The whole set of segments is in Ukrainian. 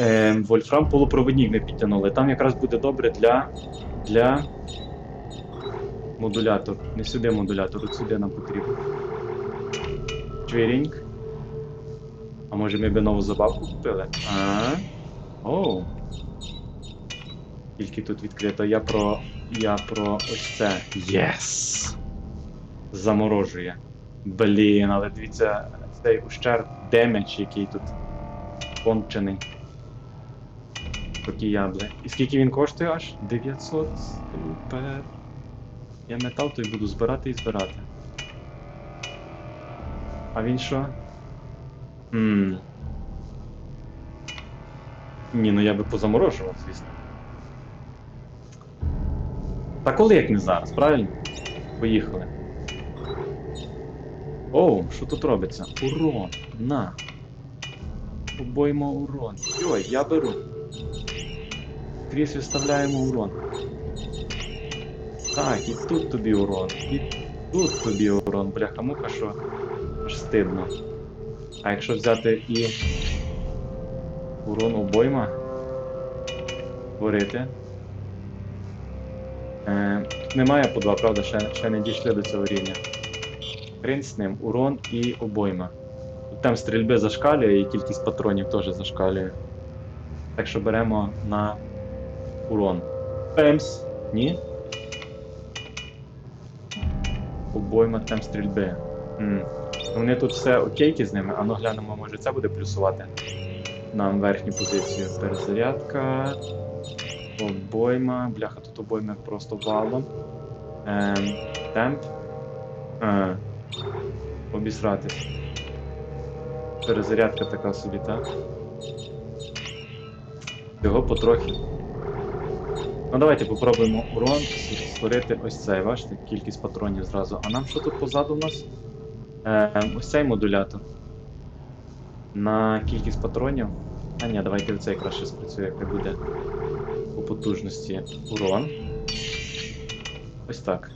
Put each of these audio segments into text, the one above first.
е, Вольфрам полупровідник не підтягнули. Там якраз буде добре для. для. Модулятор. Не сюди модулятор, от сюди нам потрібно. Чвірінг. А може ми би нову забавку купили? А. Оу. Тільки тут відкрито. Я про. Я про ось це. Єс! Заморожує. Блін, але дивіться, цей ущерб демедж, який тут кончений. Такі ябли. І скільки він коштує аж? 900. Супер. Я метал той буду збирати і збирати. А він що? Хм. Ні, ну я би позаморожував, звісно. Та коли як не зараз, правильно? Поїхали. Оу, що тут робиться? Урон. На. Обоймо урон. Йой, я беру. Крізь виставляємо урон. Так, і тут тобі урон. І тут тобі урон. Бляха-муха, що аж стидно. А якщо взяти і урон обойма. Творити. Е, тут немає по два, правда, ще, ще не дійшли до цього рівня. Хрен з ним, урон і обойма. Там стрільби зашкалює, і кількість патронів теж зашкалює. Так що беремо на урон. Пемс. Ні? Обойма там стрільби. М. Вони тут все окейки з ними, а ну глянемо, може це буде плюсувати нам верхню позицію. Перезарядка. Обойма. Бляха, тут обойма просто валом. Ем, темп. А, обісратись. Перезарядка така собі, так? Його потрохи. Ну давайте попробуємо урон створити ось цей, бачите, кількість патронів зразу. А нам що тут позаду у нас? Е, ось цей модулятор. На кількість патронів. А ні, давайте цей краще спрацює, яке буде по потужності урон. Ось так.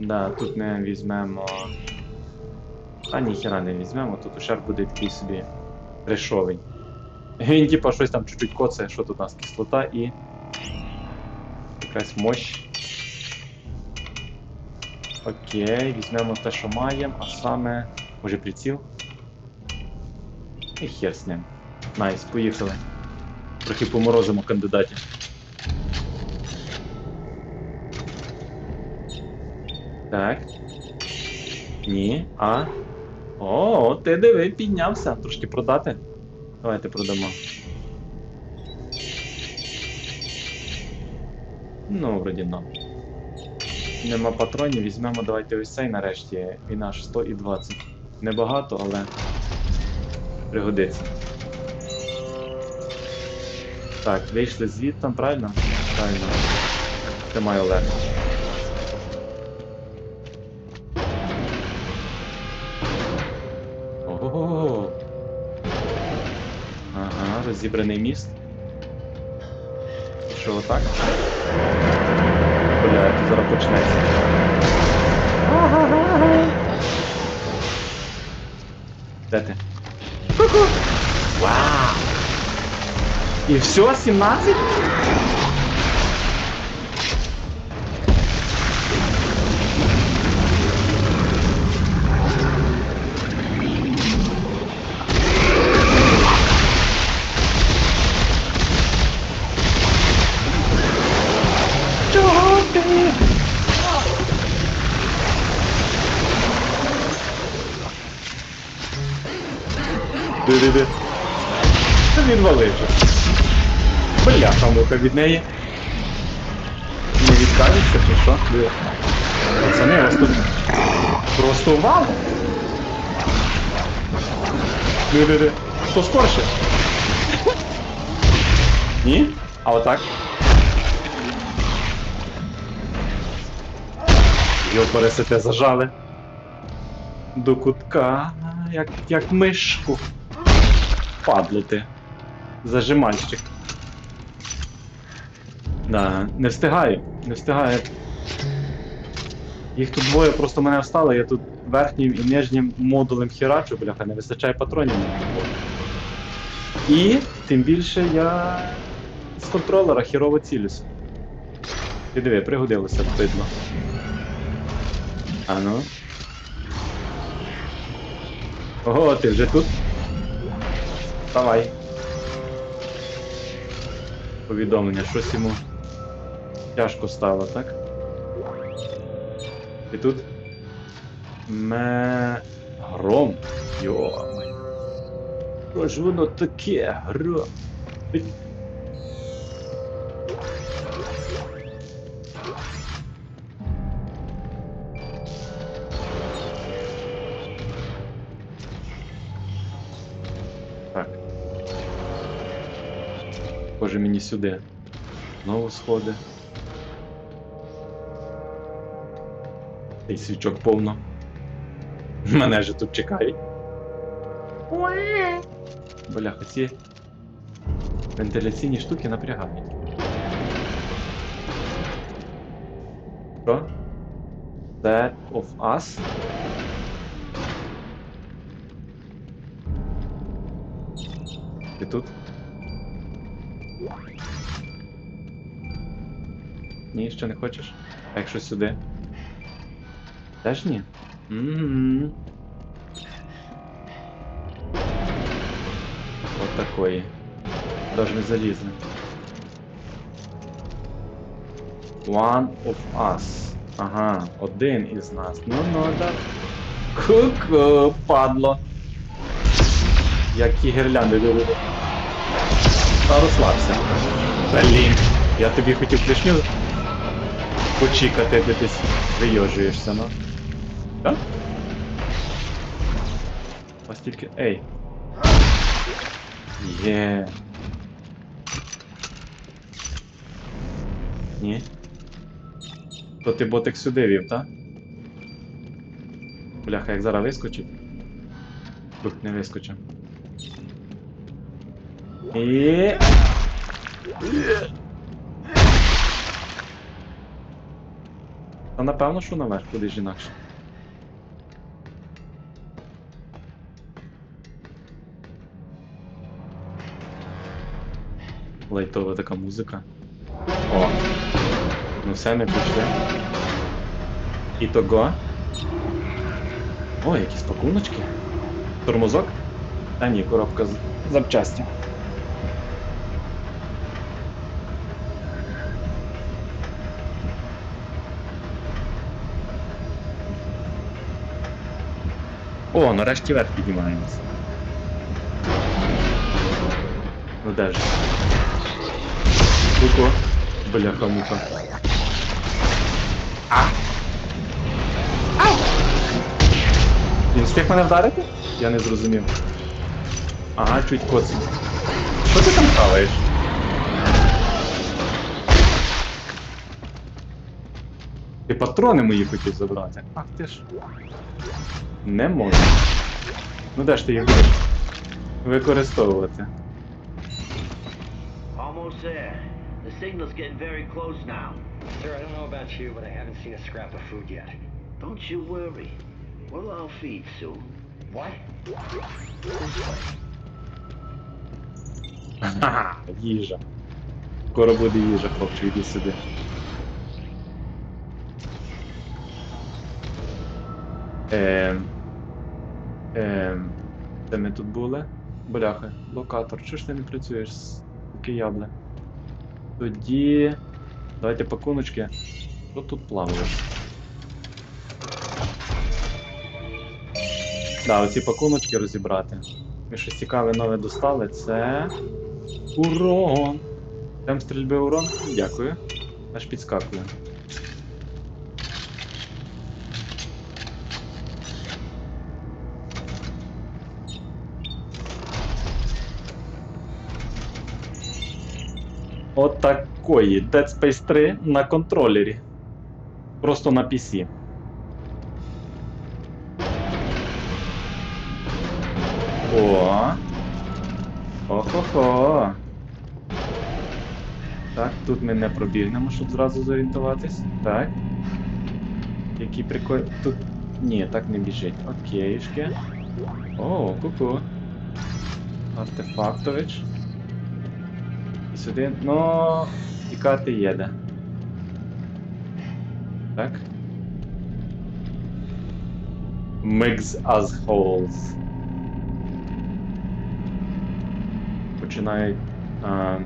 Да, тут ми візьмемо. А ніхіра не візьмемо, тут ушар буде такий собі трешовий. Він типа щось там чуть-чуть коцає, що тут у нас кислота і. Якась мощь. Окей, візьмемо те, що маємо, а саме. Може приціл? І хер з ним. Найс, поїхали. Трохи поморозимо кандидатів. Так. Ні. А. О, ти диви, піднявся. Трошки продати. Давайте продамо. Ну, вроді no. Нема патронів, візьмемо давайте ось цей нарешті. Він аж 100 і 20. Небагато, але пригодиться. Так, вийшли звідти, правильно? Правильно. Олег. Ого. розібраний міст. І що отак? Бля, це зараз почнеться. Де ти? Ку-ку! Вау! І все, 17? Бляха від неї. Не відкажеться чи що? Диви. Пацани, вас тут просто вал. Диди-ди. Хто скорше? Ні? А отак? Його пересите зажали. До кутка, як, як мишку. Падло ти. Зажимальщик. Да, не встигаю, не встигаю. Їх тут двоє просто мене встали, я тут верхнім і нижнім модулем херачу, бляха, не вистачає патронів. І тим більше я з контролера хірово цілюся. Ти диви, пригодилося б бидло. А ну. Ого, ти вже тут? Давай. Повідомлення, щось йому тяжко стало, так? Ти тут? Ме... Гром. Йо-моє. Що ж воно таке? Гром. Сюди. Знову сходи. Цей свічок повно. Мене же тут чекають. Бляха, ці вентиляційні штуки напрягають. Що? That of us? Ти тут? Ні, ще не хочеш? А якщо сюди? Теж ні? Угу. От такої. Ми залізли. One of us. Ага, один із нас. Ну ну да. Ку-ку, падло. Як ті гірлянди дивили. Та розслабся. Блін. Я тобі хотів клешню почікати, де ти вийожуєшся, ну. Так? Ось тільки. Ей. Ні. То ти ботик сюди вів, так? Бляха, як зараз вискочить. Тут не вискочив. І. Та напевно, що наверх, куди ж інакше. Лайтова така музика. О. Ну все, ми пішли. І того. О, якісь пакуночки. Тормозок? Та ні, коробка з запчасті. О, нарешті вверх піднімаємося. Ну де ж? Ку-ку. Бляха муха. А! Ау! Він встиг мене вдарити? Я не зрозумів. Ага, чуть коцем. Що ти там хаваєш? Ти патрони мої хотів забрати. Ах ти ж. Не можу. Ну де ж ти їх будеш використовувати? Almost there. Signal's getting very close now. Sir, I don't know about you, but I haven't seen a scrap of food yet. Don't you worry. We'll all feed soon. What? Ха-ха, їжа. Скоро буде їжа, хлопче, іди сюди. Ем. Ем. Де ми тут були? Бляха, локатор. Чого ж ти не працюєш з ябле? Тоді. Давайте пакуночки. Що тут плаває? Да, оці пакуночки розібрати. Ми щось цікаве нове достали. Це. Урон! Там стрільби урон? Дякую. Аж підскакує. От такої Dead Space 3 на контролері. Просто на PC. О. Охо-хо. Так, тут ми не пробігнемо, щоб зразу зорієнтуватись. Так. Які прикольні. Тут. Ні, так не біжить. Окейшки. О, ку-ку. Артефактович. Сюди. Ну, тікати їде. Так. Mix as holes. Починають а,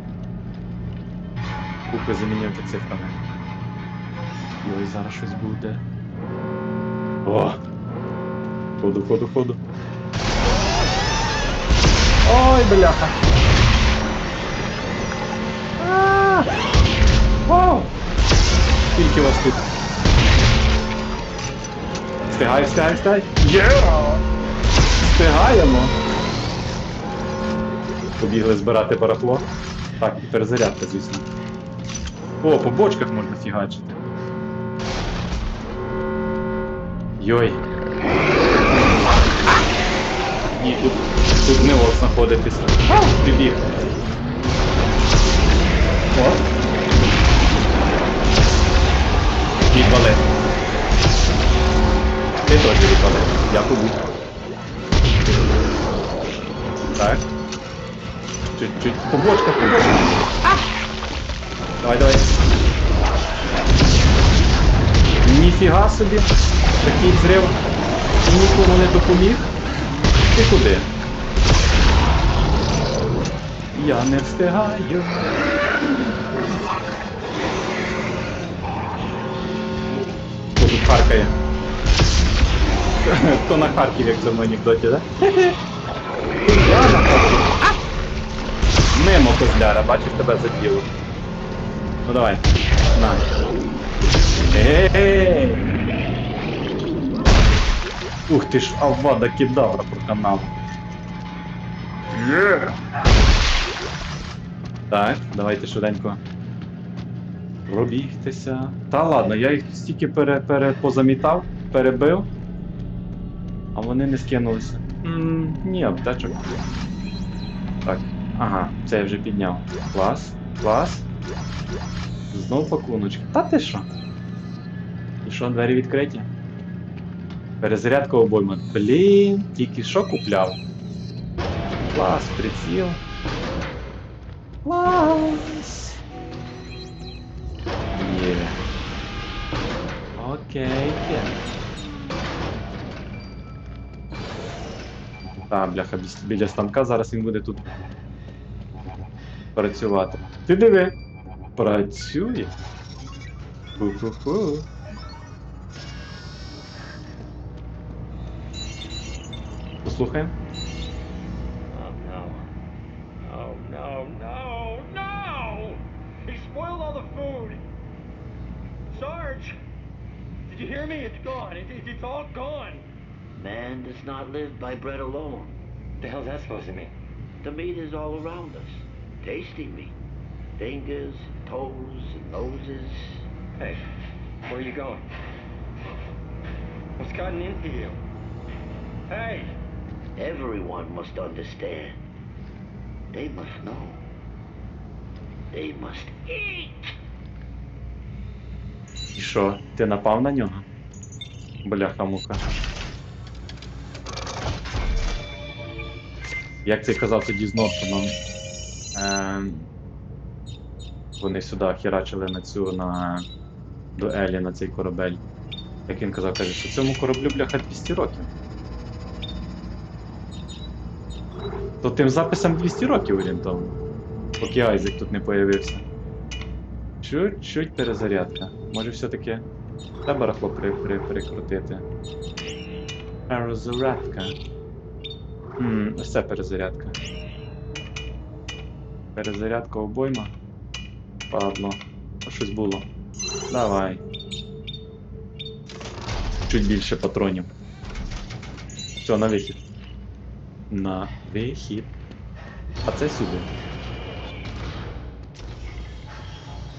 букви замінювати цифрами. Ой, зараз щось буде. О! Ходу, ходу, ходу. Ой, бляха. Скільки вас тут? Встигай, встигай, встигай. Є! Встигаємо. Побігли збирати барахло. Так, і перезарядка, звісно. О, по бочках можна фігачити. Йой. Ні, тут, тут не от знаходитись. Прибіг. О. Відвали. Ти теж відвали. Побув. Так. Чуть-чуть. Побочка, побочка. Давай, давай. Ніфіга собі. Такий взрив. Нікому не допоміг. Ти куди? Я не встигаю. Харкає? Хто на Харків, як в анекдоті, да? Я на Харків. Мимо козляра, бачиш тебе заділо. Ну давай. На. Ух ти ж, Авада кидавра проканав. Є! Так, давайте швиденько. Пробігтися. Та ладно, я їх стільки пере, пере, позамітав, перебив, а вони не скинулися. м ні, аптечок. Так, ага, це я вже підняв. Клас, клас. Знов пакуночки. Та ти що? І що, двері відкриті? Перезарядка обойма. Блін, тільки що купляв. Клас, приціл. Клас. Окей. Так, бляха, біля станка зараз він буде тут працювати. Ти диви. Працює. Ху-ху-ху. Послухаємо. Oh no. Oh no, no, no! He spoiled all the food! Sarge! Did you hear me? It's gone. It, it- it's all gone. Man does not live by bread alone. The hell's that supposed to mean? The meat is all around us. Tasty meat. Fingers, toes, and noses. Hey, where are you going? What's gotten into you? Hey! Everyone must understand. They must know. They must eat. Що, ти напав на нього? Бляха-муха. Як це казав тоді з Нортоном? Ем, вони сюди херачили на цю на до Елі на цей корабель. Як він казав, каже, що цьому кораблю бляха 200 років. То тим записом 200 років орієнтовно. Поки Айзек тут не появився. Чуть-чуть перезарядка. Може все-таки та барахло при, при, прикрутити. Перезарядка. Хм, ось перезарядка. Перезарядка обойма. Падло. А щось було. Давай. Чуть більше патронів. Все, на вихід. На вихід. А це сюди.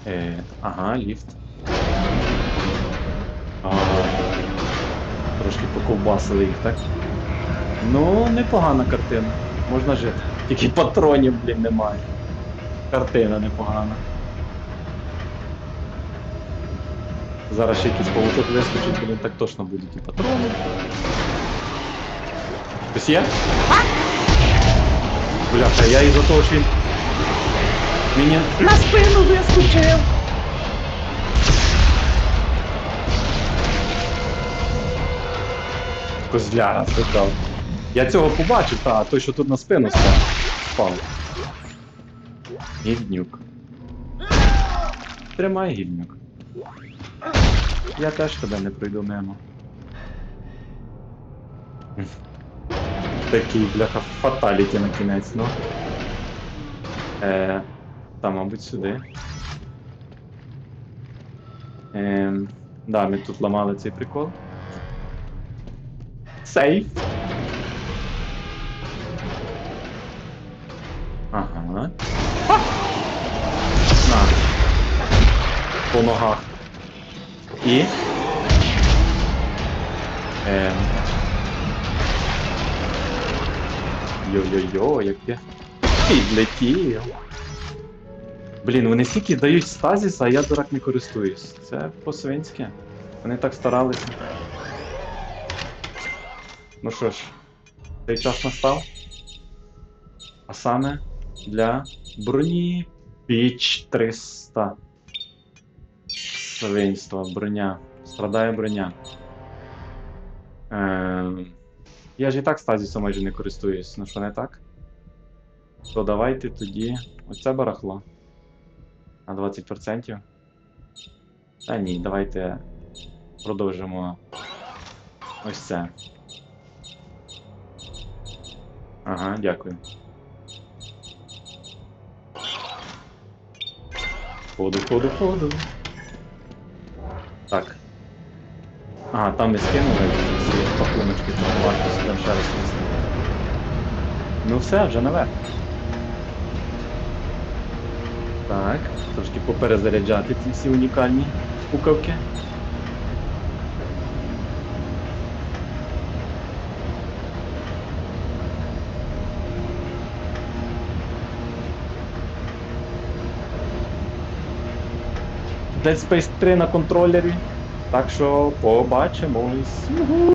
Е, ага, ліфт. Трошки поковбасили їх, так? Ну, непогана картина. Можна жити. Тільки патронів, блін, немає. Картина непогана. Зараз ще якийсь павучок вискочить, блін, так точно будуть і патрони. Хтось є? Бляха, я із-за того, що він мені на спину вискочив. Козля, сказав. Я цього побачив, та, той, що тут на спину став. Спав. Гільднюк. Тримай гільднюк. Я теж тебе не пройду мимо. Такий, бляха, фаталіті на кінець, ну. Е, та, мабуть, сюди. Е, да, ми тут ламали цей прикол. Сейф. Ага. Ха! На. По ногах. І. Ем. Йо-йо-йо, як я підлетів. Блін, вони стільки дають стазіс, а я дурак не користуюсь. Це по-свинськи. Вони так старалися. Ну що ж, цей час настав. А саме для броні Піч 300. Свинство, броня. Страдає броня. Ем, я ж і так стазісом майже не користуюсь, ну що не так? То давайте тоді. Оце барахло. На 20%. Та ні, давайте продовжимо ось це. Ага, дякую. Ходу, ходу, ходу. Так. Ага, там ми скинули ці пакуночки, то варто сюди ще раз нести. Ну все, вже наверх. Так, трошки поперезаряджати ці всі унікальні пукавки. Dead Space 3 на контролері. Так що побачимось.